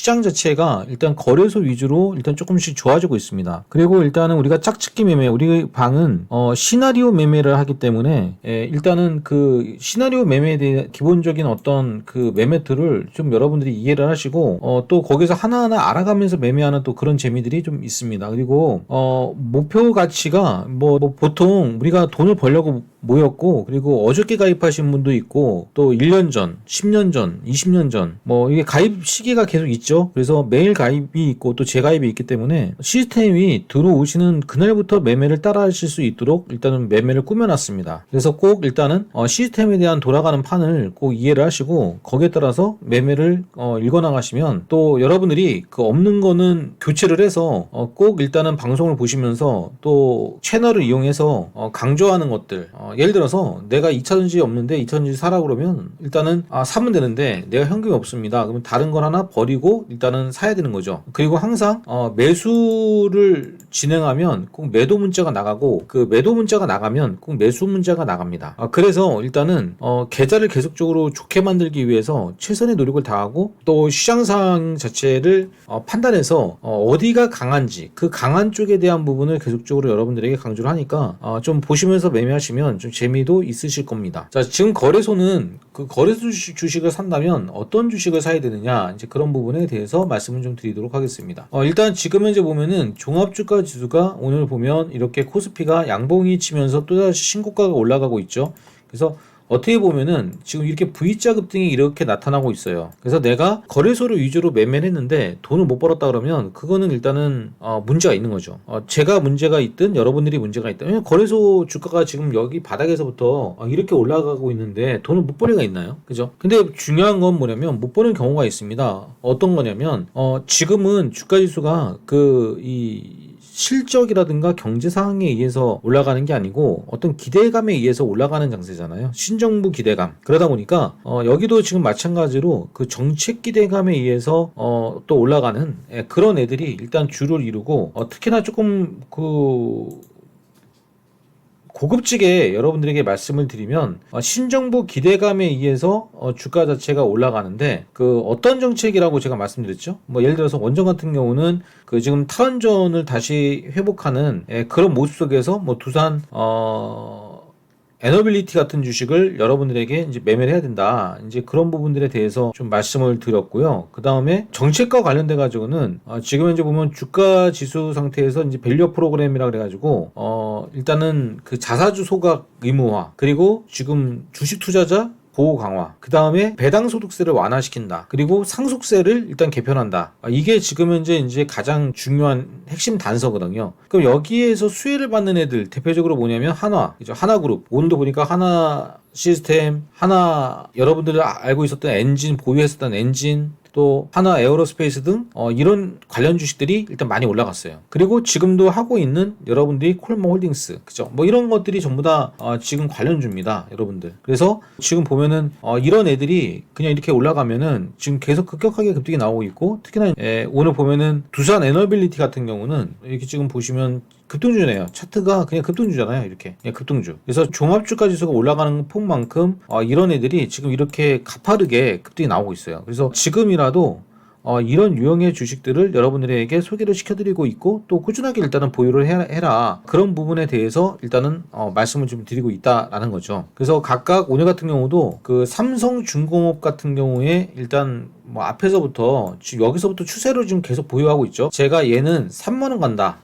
시장 자체가 일단 거래소 위주로 일단 조금씩 좋아지고 있습니다. 그리고 일단은 우리가 짝짓기 매매, 우리 방은 어, 시나리오 매매를 하기 때문에 예, 일단은 그 시나리오 매매에 대해 기본적인 어떤 그 매매들을 좀 여러분들이 이해를 하시고 어, 또 거기서 하나하나 알아가면서 매매하는 또 그런 재미들이 좀 있습니다. 그리고 어, 목표 가치가 뭐, 뭐 보통 우리가 돈을 벌려고 모였고 그리고 어저께 가입하신 분도 있고 또 1년 전, 10년 전, 20년 전 뭐 이게 가입 시기가 계속 있죠. 그래서 매일 가입이 있고 또 재가입이 있기 때문에 시스템이 들어오시는 그날부터 매매를 따라 하실 수 있도록 일단은 매매를 꾸며놨습니다. 그래서 꼭 일단은 어, 시스템에 대한 돌아가는 판을 꼭 이해를 하시고 거기에 따라서 매매를 어, 읽어나가시면 또 여러분들이 그 없는 거는 교체를 해서 어, 꼭 일단은 방송을 보시면서 또 채널을 이용해서 어, 강조하는 것들 어, 예를 들어서 내가 2차 전지 없는데 2차 전지 사라 그러면 일단은 아 사면 되는데 내가 현금이 없습니다. 그러면 다른 걸 하나 버리고 일단은 사야 되는 거죠. 그리고 항상 어, 매수를 진행하면 꼭 매도 문자가 나가고 그 매도 문자가 나가면 꼭 매수 문자가 나갑니다. 아, 그래서 일단은 어, 계좌를 계속적으로 좋게 만들기 위해서 최선의 노력을 다하고 또 시장 상황 자체를 어, 판단해서 어, 디가 강한지 그 강한 쪽에 대한 부분을 계속적으로 여러분들에게 강조를 하니까 어, 좀 보시면서 매매하시면 좀 재미도 있으실 겁니다. 자 지금 거래소는 그 거래소 주식- 주식을 산다면 어떤 주식을 사야 되느냐 이제 그런 부분에 대해서 말씀을 좀 드리도록 하겠습니다. 어, 일단 지금 현재 보면은 종합주가 지수가 오늘 보면 이렇게 코스피가 양봉이 치면서 또다시 신고가가 올라가고 있죠. 그래서 어떻게 보면은 지금 이렇게 V자 급등이 이렇게 나타나고 있어요. 그래서 내가 거래소를 위주로 매매를 했는데 돈을 못 벌었다 그러면 그거는 일단은 어, 문제가 있는 거죠. 어, 제가 문제가 있든 여러분들이 문제가 있든 거래소 주가가 지금 여기 바닥에서부터 어, 이렇게 올라가고 있는데 돈을 못 벌리가 있나요? 그죠? 근데 중요한 건 뭐냐면 못 버는 경우가 있습니다. 어떤 거냐면 어, 지금은 주가 지수가 그 이 실적이라든가 경제 상황에 의해서 올라가는 게 아니고 어떤 기대감에 의해서 올라가는 장세잖아요. 신정부 기대감. 그러다 보니까 어, 여기도 지금 마찬가지로 그 정책 기대감에 의해서 어, 또 올라가는 예, 그런 애들이 일단 주를 이루고 어, 특히나 조금 그 고급지게 여러분들에게 말씀을 드리면 어, 신정부 기대감에 의해서 어, 주가 자체가 올라가는데 그 어떤 정책이라고 제가 말씀드렸죠? 뭐 예를 들어서 원전 같은 경우는 그 지금 탈원전을 다시 회복하는 예, 그런 모습 속에서 뭐 두산 어 에너빌리티 같은 주식을 여러분들에게 이제 매매를 해야 된다. 이제 그런 부분들에 대해서 좀 말씀을 드렸고요. 그 다음에 정책과 관련돼 가지고는 어, 지금 현재 보면 주가 지수 상태에서 이제 밸류 프로그램이라 그래가지고 어 일단은 그 자사주 소각 의무화 그리고 지금 주식 투자자 보호 강화. 그 다음에 배당 소득세를 완화시킨다. 그리고 상속세를 일단 개편한다. 아, 이게 지금 현재 이제 가장 중요한 핵심 단서거든요. 그럼 여기에서 수혜를 받는 애들 대표적으로 뭐냐면 한화, 그죠? 하나그룹. 오늘도 보니까 하나 시스템, 하나 여러분들 알고 있었던 엔진 보유했었던 엔진 또 하나 에어로스페이스 등 어, 이런 관련 주식들이 일단 많이 올라갔어요. 그리고 지금도 하고 있는 여러분들이 콜모 홀딩스, 그죠? 뭐 이런 것들이 전부 다 어, 지금 관련주입니다, 여러분들. 그래서 지금 보면은 어, 이런 애들이 그냥 이렇게 올라가면은 지금 계속 급격하게 급등이 나오고 있고 특히나 에, 오늘 보면은 두산 에너빌리티 같은 경우는 이렇게 지금 보시면 급등주네요. 차트가 그냥 급등주잖아요. 이렇게 그냥 급등주. 그래서 종합주가 지수가 올라가는 폭만큼 어, 이런 애들이 지금 이렇게 가파르게 급등이 나오고 있어요. 그래서 지금이라도 어, 이런 유형의 주식들을 여러분들에게 소개를 시켜드리고 있고 또 꾸준하게 일단은 보유를 해- 해라 그런 부분에 대해서 일단은 어, 말씀을 좀 드리고 있다라는 거죠. 그래서 각각 오늘 같은 경우도 그 삼성중공업 같은 경우에 일단 뭐 앞에서부터 지금 여기서부터 추세로 지금 계속 보유하고 있죠. 제가 얘는 3만 원 간다.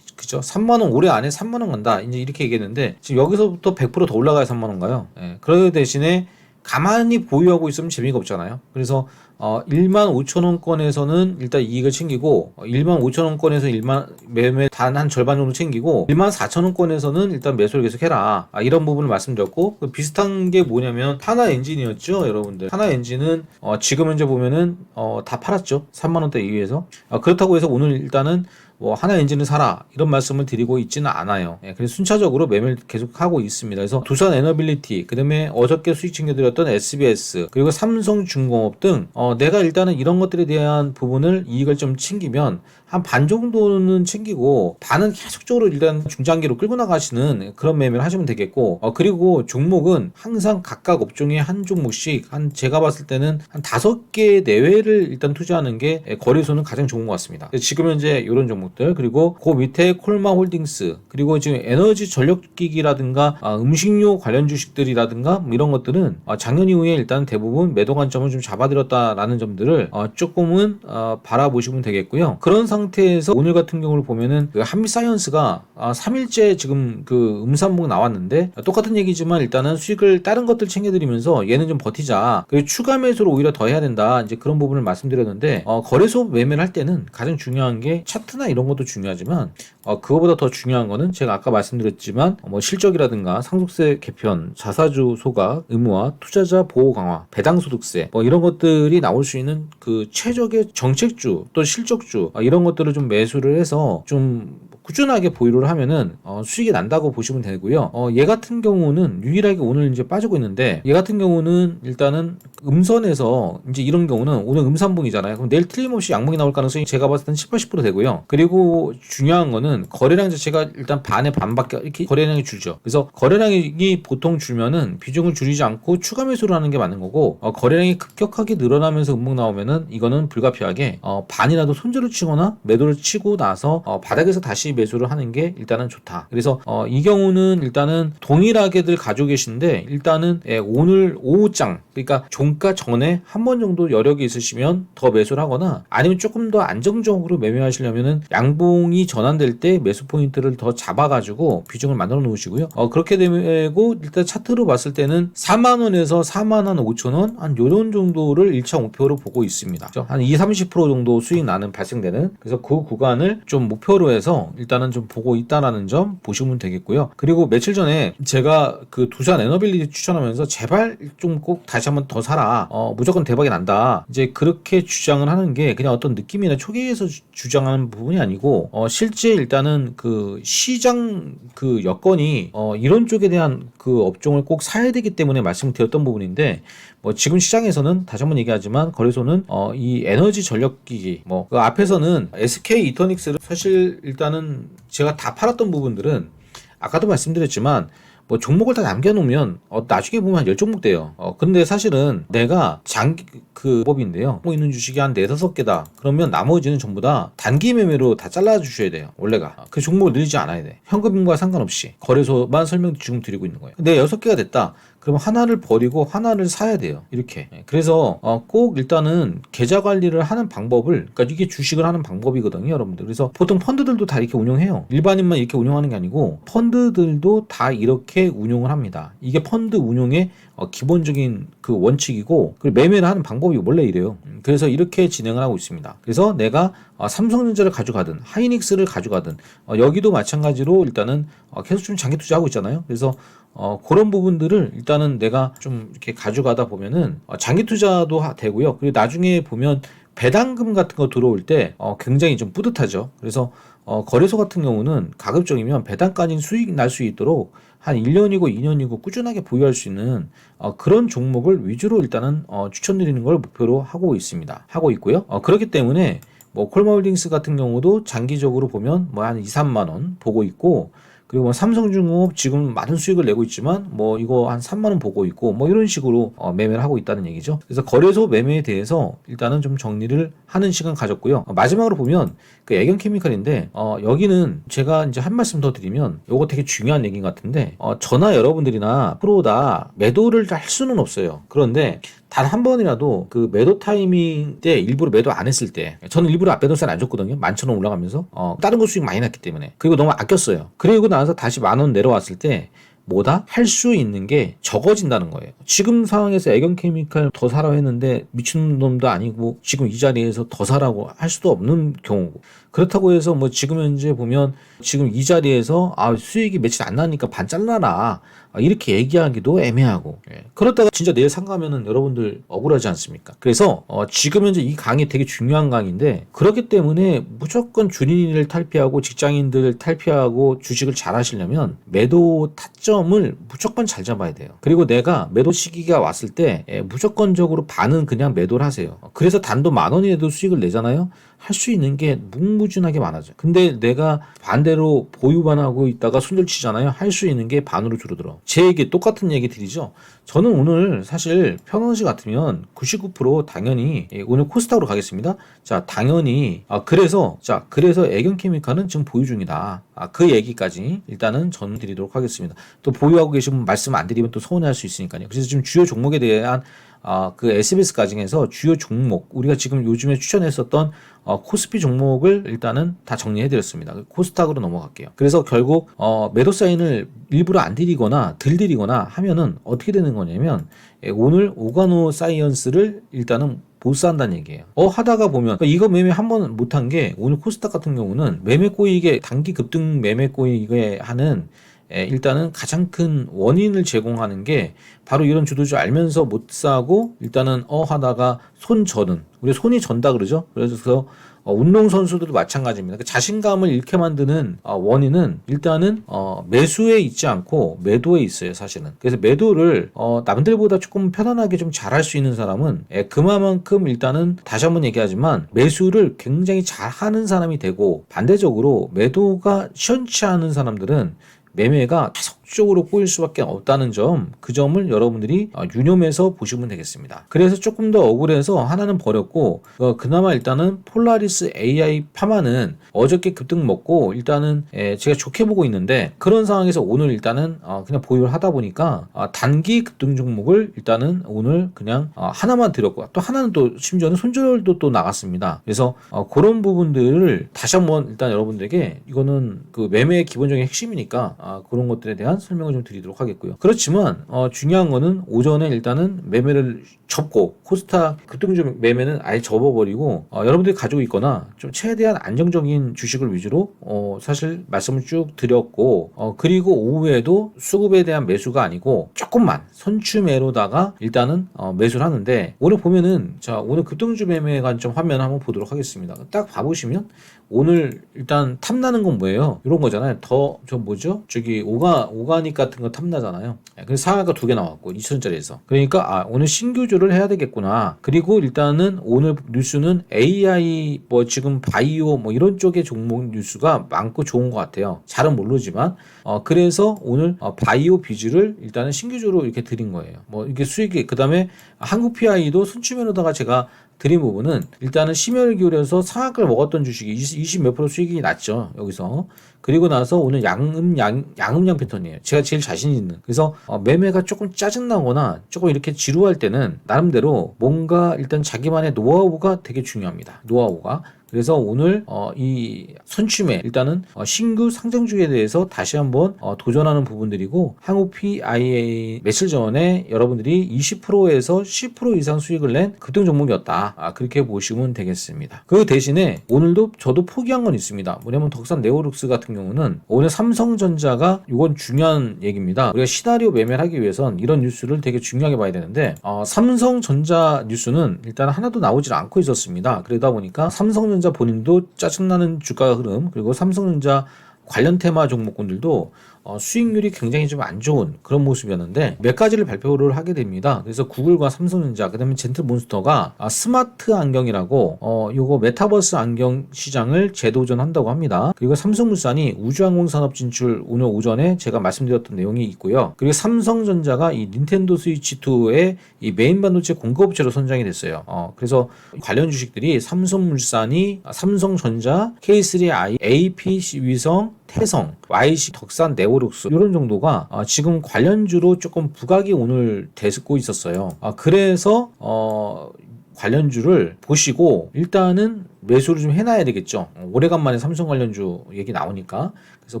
그, 그죠? 3만 원 올해 안에 3만 원 간다. 이제 이렇게 얘기했는데 지금 여기서부터 100%더 올라가야 3만 원 가요. 예. 그러 대신에 가만히 보유하고 있으면 재미가 없잖아요. 그래서 어 1만 5천 원권에서는 일단 이익을 챙기고 어, 1만 5천 원권에서 1만 매매 단 한 절반 정도 챙기고 1만 4천 원권에서는 일단 매수를 계속 해라. 아, 이런 부분을 말씀드렸고 그 비슷한 게 뭐냐면 하나 엔진이었죠, 여러분들. 하나 엔진은 어 지금 현재 보면은 어 다 팔았죠. 3만 원대 이후에서 아, 그렇다고 해서 오늘 일단은 뭐 하나 엔진을 사라 이런 말씀을 드리고 있지는 않아요. 예, 그래서 순차적으로 매매를 계속 하고 있습니다. 그래서 두산 에너빌리티, 그다음에 어저께 수익 챙겨드렸던 SBS 그리고 삼성중공업 등 어, 내가 일단은 이런 것들에 대한 부분을 이익을 좀 챙기면 한 반 정도는 챙기고 반은 계속적으로 일단 중장기로 끌고 나가시는 그런 매매를 하시면 되겠고 어, 그리고 종목은 항상 각각 업종에 한 종목씩 한 제가 봤을 때는 한 다섯 개 내외를 일단 투자하는 게 거래소는 가장 좋은 것 같습니다. 지금 현재 이런 종목들 그리고 그 밑에 콜마 홀딩스 그리고 지금 에너지 전력기기라든가 아, 음식료 관련 주식들이라든가 뭐 이런 것들은 어, 작년 이후에 일단 대부분 매도 관점을 좀 잡아들였다라는 점들을 어, 조금은 어, 바라보시면 되겠고요. 그런 상 태에서 오늘 같은 경우를 보면은 그 한미 사이언스가 아, 3일째 지금 그 음산봉 나왔는데 똑같은 얘기지만 일단은 수익을 다른 것들 챙겨드리면서 얘는 좀 버티자. 그리고 추가 매수를 오히려 더 해야 된다. 이제 그런 부분을 말씀드렸는데 어, 거래소 매매를 할 때는 가장 중요한 게 차트나 이런 것도 중요하지만 어, 그거보다 더 중요한 거는 제가 아까 말씀드렸지만 어, 뭐 실적이라든가 상속세 개편, 자사주 소각 의무화, 투자자 보호 강화, 배당 소득세 뭐 이런 것들이 나올 수 있는 그 최적의 정책주 또 실적주 어, 이런 것 들을 좀 매수를 해서 좀 꾸준하게 보유를 하면은 어, 수익이 난다고 보시면 되고요. 어, 얘 같은 경우는 유일하게 오늘 이제 빠지고 있는데 얘 같은 경우는 일단은 음선에서 이제 이런 경우는 오늘 음산봉이잖아요. 그럼 내일 틀림없이 양봉이 나올 가능성이 제가 봤을 때는 10, 80% 되고요. 그리고 중요한 거는 거래량 자체가 일단 반에 반밖에 이렇게 거래량이 줄죠. 그래서 거래량이 보통 줄면은 비중을 줄이지 않고 추가 매수를 하는 게 맞는 거고 어, 거래량이 급격하게 늘어나면서 음봉 나오면은 이거는 불가피하게 어, 반이라도 손절을 치거나 매도를 치고 나서 어, 바닥에서 다시 매수를 하는 게 일단은 좋다. 그래서 어, 이 경우는 일단은 동일하게들 가지고 계신데 일단은 예, 오늘 오후장 그러니까 종가 전에 한 번 정도 여력이 있으시면 더 매수를 하거나 아니면 조금 더 안정적으로 매매하시려면은 양봉이 전환될 때 매수 포인트를 더 잡아가지고 비중을 만들어 놓으시고요. 어, 그렇게 되고 일단 차트로 봤을 때는 4만 원에서 4만 원 5천 원한 요런 정도를 1차 목표로 보고 있습니다. 한 2, 30% 정도 수익 나는 발생되는 그래서 그 구간을 좀 목표로 해서 일단은 좀 보고 있다라는 점 보시면 되겠고요. 그리고 며칠 전에 제가 그 두산 에너빌리티 추천하면서 제발 좀 꼭 다시 한번 더 사라. 어, 무조건 대박이 난다. 이제 그렇게 주장을 하는 게 그냥 어떤 느낌이나 초기에서 주- 주장하는 부분이 아니고 어, 실제 일단은 그 시장 그 여건이 어, 이런 쪽에 대한 그 업종을 꼭 사야 되기 때문에 말씀을 드렸던 부분인데 뭐 지금 시장에서는 다시 한번 얘기하지만 거래소는 어, 이 에너지 전력기기 뭐 그 앞에서는 SK 이터닉스를 사실 일단은 제가 다 팔았던 부분들은 아까도 말씀드렸지만 뭐 종목을 다 남겨놓으면 어, 나중에 보면 한 10종목 돼요. 어, 근데 사실은 내가 장기 그 법인데요. 뭐 있는 주식이 한 4, 5개다. 그러면 나머지는 전부 다 단기 매매로 다 잘라주셔야 돼요. 원래가. 그 종목을 늘리지 않아야 돼. 현금과 상관없이. 거래소만 설명 지금 드리고 있는 거예요. 근데 6개가 됐다. 그러면 하나를 버리고 하나를 사야 돼요. 이렇게. 예, 그래서 어, 꼭 일단은 계좌 관리를 하는 방법을 그러니까 이게 주식을 하는 방법이거든요, 여러분들. 그래서 보통 펀드들도 다 이렇게 운영해요. 일반인만 이렇게 운영하는 게 아니고 펀드들도 다 이렇게 운용을 합니다. 이게 펀드 운용의 어, 기본적인 그 원칙이고 그리고 매매를 하는 방법이 원래 이래요. 음, 그래서 이렇게 진행을 하고 있습니다. 그래서 내가 어, 삼성전자를 가져가든 하이닉스를 가져가든 어, 여기도 마찬가지로 일단은 어, 계속 좀 장기 투자하고 있잖아요. 그래서 어, 그런 부분들을 일단은 내가 좀 이렇게 가져가다 보면은 어, 장기 투자도 하- 되고요. 그리고 나중에 보면 배당금 같은 거 들어올 때 어, 굉장히 좀 뿌듯하죠. 그래서 어, 거래소 같은 경우는 가급적이면 배당까지 수익 날 수 있도록 한 1년이고 2년이고 꾸준하게 보유할 수 있는 어, 그런 종목을 위주로 일단은 어, 추천드리는 걸 목표로 하고 있습니다. 하고 있고요. 어, 그렇기 때문에 뭐 콜마홀딩스 같은 경우도 장기적으로 보면 뭐 한 2, 3만 원 보고 있고 그리고 뭐 삼성중공업 지금 많은 수익을 내고 있지만 뭐 이거 한 3만 원 보고 있고 뭐 이런 식으로 어, 매매를 하고 있다는 얘기죠. 그래서 거래소 매매에 대해서 일단은 좀 정리를 하는 시간 가졌고요. 어, 마지막으로 보면 그 애견 케미칼인데 어, 여기는 제가 이제 한 말씀 더 드리면 요거 되게 중요한 얘기인 것 같은데 어, 저나 여러분들이나 프로다 매도를 할 수는 없어요. 그런데 단 한 번이라도 그 매도 타이밍 때 일부러 매도 안 했을 때 저는 일부러 매도세를 안 줬거든요. 만천 원 올라가면서 어, 다른 거 수익 많이 났기 때문에 그리고 너무 아꼈어요. 그리고 나서 다시 만 원 내려왔을 때 뭐다? 할 수 있는 게 적어진다는 거예요. 지금 상황에서 애견 케미칼 더 사라고 했는데 미친놈도 아니고 지금 이 자리에서 더 사라고 할 수도 없는 경우고 그렇다고 해서 뭐 지금 현재 보면 지금 이 자리에서 아 수익이 며칠 안 나니까 반 잘라라 아, 이렇게 얘기하기도 애매하고 예. 그렇다가 진짜 내일 상가면은 여러분들 억울하지 않습니까? 그래서 어, 지금 현재 이 강의 되게 중요한 강의인데 그렇기 때문에 무조건 준인을 탈피하고 직장인들을 탈피하고 주식을 잘 하시려면 매도 타점을 무조건 잘 잡아야 돼요. 그리고 내가 매도 시기가 왔을 때 예, 무조건적으로 반은 그냥 매도를 하세요. 그래서 단도 만 원이라도 수익을 내잖아요. 할 수 있는 게 무궁무진하게 많아져. 근데 내가 반대로 보유만 하고 있다가 손절치잖아요. 할 수 있는 게 반으로 줄어들어. 제 얘기 똑같은 얘기 드리죠. 저는 오늘 사실 평상시 같으면 99% 당연히 예, 오늘 코스닥으로 가겠습니다. 자, 당연히 아 그래서 자 그래서 애경케미칼은 지금 보유 중이다. 아, 그 얘기까지 일단은 전드리도록 하겠습니다. 또 보유하고 계시면 말씀 안 드리면 또 서운해할 수 있으니까요. 그래서 지금 주요 종목에 대한 아, 그 SBS 가정에서 주요 종목 우리가 지금 요즘에 추천했었던 어, 코스피 종목을 일단은 다 정리해 드렸습니다. 코스닥으로 넘어갈게요. 그래서 결국 어, 매도 사인을 일부러 안 드리거나 들 드리거나 하면은 어떻게 되는 거냐면 예, 오늘 오가노 사이언스를 일단은 보스한다는 얘기예요. 어 하다가 보면 그러니까 이거 매매 한 번 못한 게 오늘 코스닥 같은 경우는 매매 꼬이게 단기 급등 매매 꼬이게 하는 에, 일단은 가장 큰 원인을 제공하는 게 바로 이런 주도주 알면서 못 사고 일단은 어 하다가 손 저는 우리 손이 전다 그러죠. 그래서 어, 운동 선수들도 마찬가지입니다. 그 자신감을 잃게 만드는 어, 원인은 일단은 어, 매수에 있지 않고 매도에 있어요, 사실은. 그래서 매도를 어, 남들보다 조금 편안하게 좀 잘할 수 있는 사람은 예, 그만큼 일단은 다시 한번 얘기하지만 매수를 굉장히 잘하는 사람이 되고 반대적으로 매도가 시원치 않은 사람들은 매매가 계 속적으로 꼬일 수밖에 없다는 점, 그 점을 여러분들이 어, 유념해서 보시면 되겠습니다. 그래서 조금 더 억울해서 하나는 버렸고, 어, 그나마 일단은 폴라리스 AI 파마는 어저께 급등 먹고 일단은 에, 제가 좋게 보고 있는데 그런 상황에서 오늘 일단은 어, 그냥 보유를 하다 보니까 어, 단기 급등 종목을 일단은 오늘 그냥 어, 하나만 드렸고 또 하나는 또 심지어는 손절도 또 나갔습니다. 그래서 어, 그런 부분들을 다시 한번 일단 여러분들에게 이거는 그 매매의 기본적인 핵심이니까 아, 그런 것들에 대한 설명을 좀 드리도록 하겠고요. 그렇지만 어, 중요한 거는 오전에 일단은 매매를 접고 코스타 급등주 매매는 아예 접어버리고 어, 여러분들이 가지고 있거나 좀 최대한 안정적인 주식을 위주로 어, 사실 말씀을 쭉 드렸고 어, 그리고 오후에도 수급에 대한 매수가 아니고 조금만 선추매로다가 일단은 어, 매수를 하는데 오늘 보면은 자 오늘 급등주 매매 관점 화면 한번 보도록 하겠습니다. 딱 봐보시면 오늘 일단 탐나는 건 뭐예요? 이런 거잖아요. 더 저 뭐죠? 저기 오가 오가닉 같은 거 탐나잖아요. 예, 그래서 상하가 두 개 나왔고 2천짜리에서 그러니까 아 오늘 신규주를 해야 되겠구나. 그리고 일단은 오늘 뉴스는 AI 뭐 지금 바이오 뭐 이런 쪽의 종목 뉴스가 많고 좋은 것 같아요. 잘은 모르지만 어 그래서 오늘 어, 바이오 비즈를 일단은 신규주로 이렇게 드린 거예요. 뭐 이게 수익이 그 다음에 한국 PI도 순추면으로다가 제가 드린 부분은 일단은 심혈을 기울여서 상한가를 먹었던 주식이 20 몇 프로 수익이 났죠 여기서 그리고 나서 오늘 양음 양 양음양 패턴이에요 제가 제일 자신 있는 그래서 어, 매매가 조금 짜증 나거나 조금 이렇게 지루할 때는 나름대로 뭔가 일단 자기만의 노하우가 되게 중요합니다 노하우가 그래서 오늘 어, 이 선취매 일단은 어, 신규 상장주에 대해서 다시 한번 어, 도전하는 부분들이고 한국 PIA 며칠 전에 여러분들이 20%에서 10% 이상 수익을 낸 급등 종목이었다. 아, 그렇게 보시면 되겠습니다. 그 대신에 오늘도 저도 포기한 건 있습니다. 뭐냐면 덕산 네오룩스 같은 경우는 오늘 삼성전자가 이건 중요한 얘기입니다. 우리가 시나리오 매매를 하기 위해선 이런 뉴스를 되게 중요하게 봐야 되는데 어, 삼성전자 뉴스는 일단 하나도 나오질 않고 있었습니다. 그러다 보니까 삼성전자 본인도 짜증나는 주가 흐름 그리고 삼성전자 관련 테마 종목군들도 어, 수익률이 굉장히 좀 안 좋은 그런 모습이었는데 몇 가지를 발표를 하게 됩니다. 그래서 구글과 삼성전자 그다음에 젠틀몬스터가 아, 스마트 안경이라고 어 요거 메타버스 안경 시장을 재도전한다고 합니다. 그리고 삼성물산이 우주항공 산업 진출 오늘 오전에 제가 말씀드렸던 내용이 있고요. 그리고 삼성전자가 이 닌텐도 스위치 2의 이 메인 반도체 공급업체로 선정이 됐어요. 어 그래서 관련 주식들이 삼성물산이 아, 삼성전자, K3i, AP 위성 태성, YC, 덕산, 네오룩스 이런 정도가 아, 지금 관련주로 조금 부각이 오늘 되고 있었어요. 아, 그래서 어, 관련주를 보시고 일단은 매수를 좀 해놔야 되겠죠. 어, 오래간만에 삼성 관련주 얘기 나오니까 그래서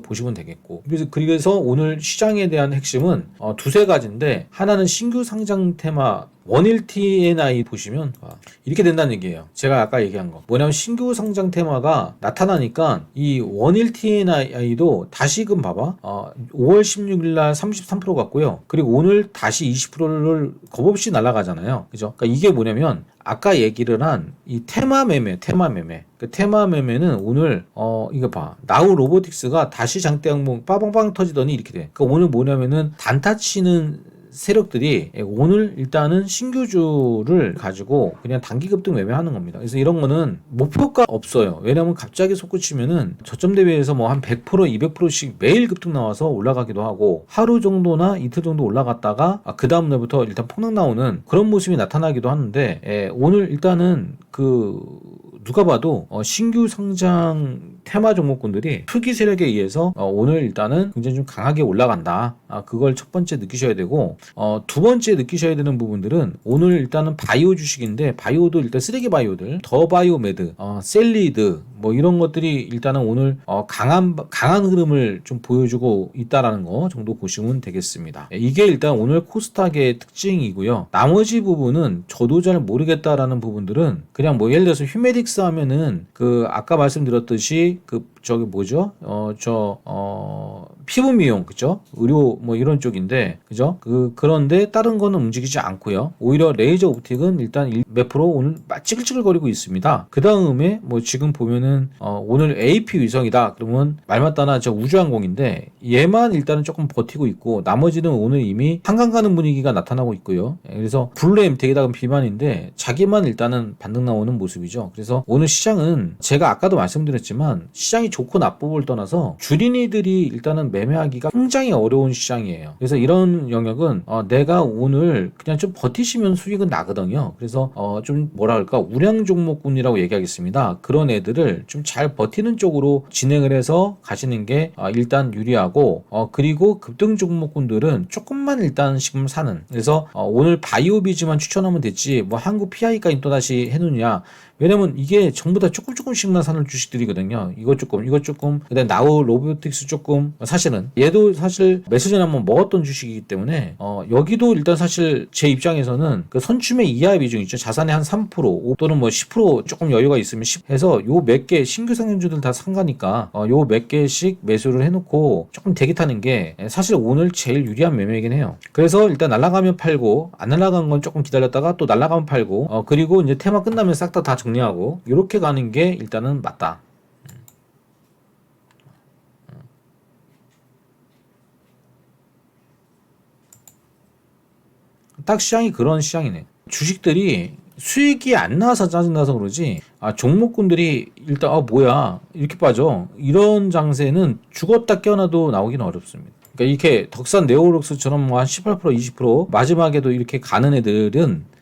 보시면 되겠고 그래서 그래서 오늘 시장에 대한 핵심은 어, 두세 가지인데 하나는 신규 상장 테마 원일 TNI 보시면 아, 이렇게 된다는 얘기예요. 제가 아까 얘기한 거. 뭐냐면 신규 상장 테마가 나타나니까 이 원일 TNI도 다시금 봐봐. 어, 5월 16일 날 33% 갔고요. 그리고 오늘 다시 20%를 겁없이 날아가잖아요. 그죠? 그러니까 이게 뭐냐면 아까 얘기를 한 이 테마 매매, 테마 매매. 그 테마 매매는 오늘 어 이거 봐. 나우 로보틱스가 다시 장대 항목 빠방빵 터지더니 이렇게 돼. 그러니까 오늘 뭐냐면은 단타 치는 세력들이 오늘 일단은 신규주를 가지고 그냥 단기 급등 매매하는 겁니다. 그래서 이런 거는 목표가 없어요. 왜냐하면 갑자기 솟구치면은 저점 대비해서 뭐 한 100% 200%씩 매일 급등 나와서 올라가기도 하고 하루 정도나 이틀 정도 올라갔다가 아, 그 다음 날부터 일단 폭락 나오는 그런 모습이 나타나기도 하는데 예, 오늘 일단은 그 누가 봐도 어, 신규 상장 테마 종목군들이 투기 세력에 의해서 어, 오늘 일단은 굉장히 좀 강하게 올라간다. 아, 그걸 첫 번째 느끼셔야 되고 어, 두 번째 느끼셔야 되는 부분들은 오늘 일단은 바이오 주식인데 바이오도 일단 쓰레기 바이오들 더 바이오메드, 어, 셀리드 뭐 이런 것들이 일단은 오늘 어, 강한 강한 흐름을 좀 보여주고 있다라는 거 정도 보시면 되겠습니다. 예, 이게 일단 오늘 코스닥의 특징이고요. 나머지 부분은 저도 잘 모르겠다라는 부분들은 그냥 뭐 예를 들어서 휴메딕스 하면은 그 아까 말씀드렸듯이 그 저기 뭐죠? 어저어 피부 미용 그죠? 의료 뭐 이런 쪽인데 그죠? 그 그런데 다른 거는 움직이지 않고요. 오히려 레이저 옵틱은 일단 일- 몇 프로 오늘 막 찌글찌글거리고 있습니다. 그 다음에 뭐 지금 보면은 어 오늘 AP 위성이다 그러면 말 맞다나 저 우주항공인데 얘만 일단은 조금 버티고 있고 나머지는 오늘 이미 한강 가는 분위기가 나타나고 있고요. 예, 그래서 블루 엠텍에다가 비만인데 자기만 일단은 반등 나오는 모습이죠. 그래서 오늘 시장은 제가 아까도 말씀드렸지만 시장이 좋고 나쁘고를 떠나서 주린이들이 일단은 매매하기가 굉장히 어려운 시장이에요. 그래서 이런 영역은 어, 내가 오늘 그냥 좀 버티시면 수익은 나거든요. 그래서 어, 좀 뭐라 할까 우량 종목군이라고 얘기하겠습니다. 그런 애들을 좀 잘 버티는 쪽으로 진행을 해서 가시는 게 어, 일단 유리하고 어, 그리고 급등 종목군들은 조금만 일단 지금 사는 그래서 어, 오늘 바이오비즈만 추천하면 됐지 뭐 한국 PI까지 또 다시 해놓냐 왜냐면 이게 전부 다 조금 조금씩만 사는 주식들이거든요. 이거 조금, 이거 조금, 그다음 나우 로보틱스 조금. 사실은 얘도 사실 매수 전에 한번 먹었던 주식이기 때문에 어 여기도 일단 사실 제 입장에서는 그 선춤의 이하 비중 있죠. 자산의 한 3% 또는 뭐 10% 조금 여유가 있으면 10 해서 요 몇 개 신규 상장주들 다 상가니까 어 요몇 개씩 매수를 해놓고 조금 대기 타는 게 사실 오늘 제일 유리한 매매이긴 해요. 그래서 일단 날아가면 팔고 안 날아간 건 조금 기다렸다가 또 날아가면 팔고 어 그리고 이제 테마 끝나면 싹 다다 정리하고 이렇게 가는 게 일단은 맞다. 딱 시장이 그런 시장이네. 주식들이 수익이 안 나와서 짜증나서 그러지, 아, 종목군들이 일단, 아, 뭐야, 이렇게 빠져. 이런 장세는 죽었다 깨어나도 나오기는 어렵습니다. 그러니까 이렇게 덕산 네오록스처럼 뭐한 18%, 20% 마지막에도 이렇게 가는 애들은 어,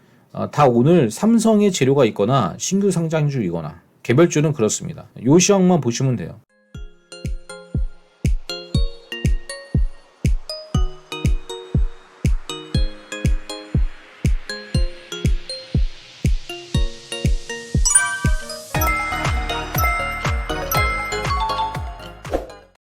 다 오늘 삼성의 재료가 있거나 신규 상장주이거나 개별주는 그렇습니다. 요 시황만 보시면 돼요.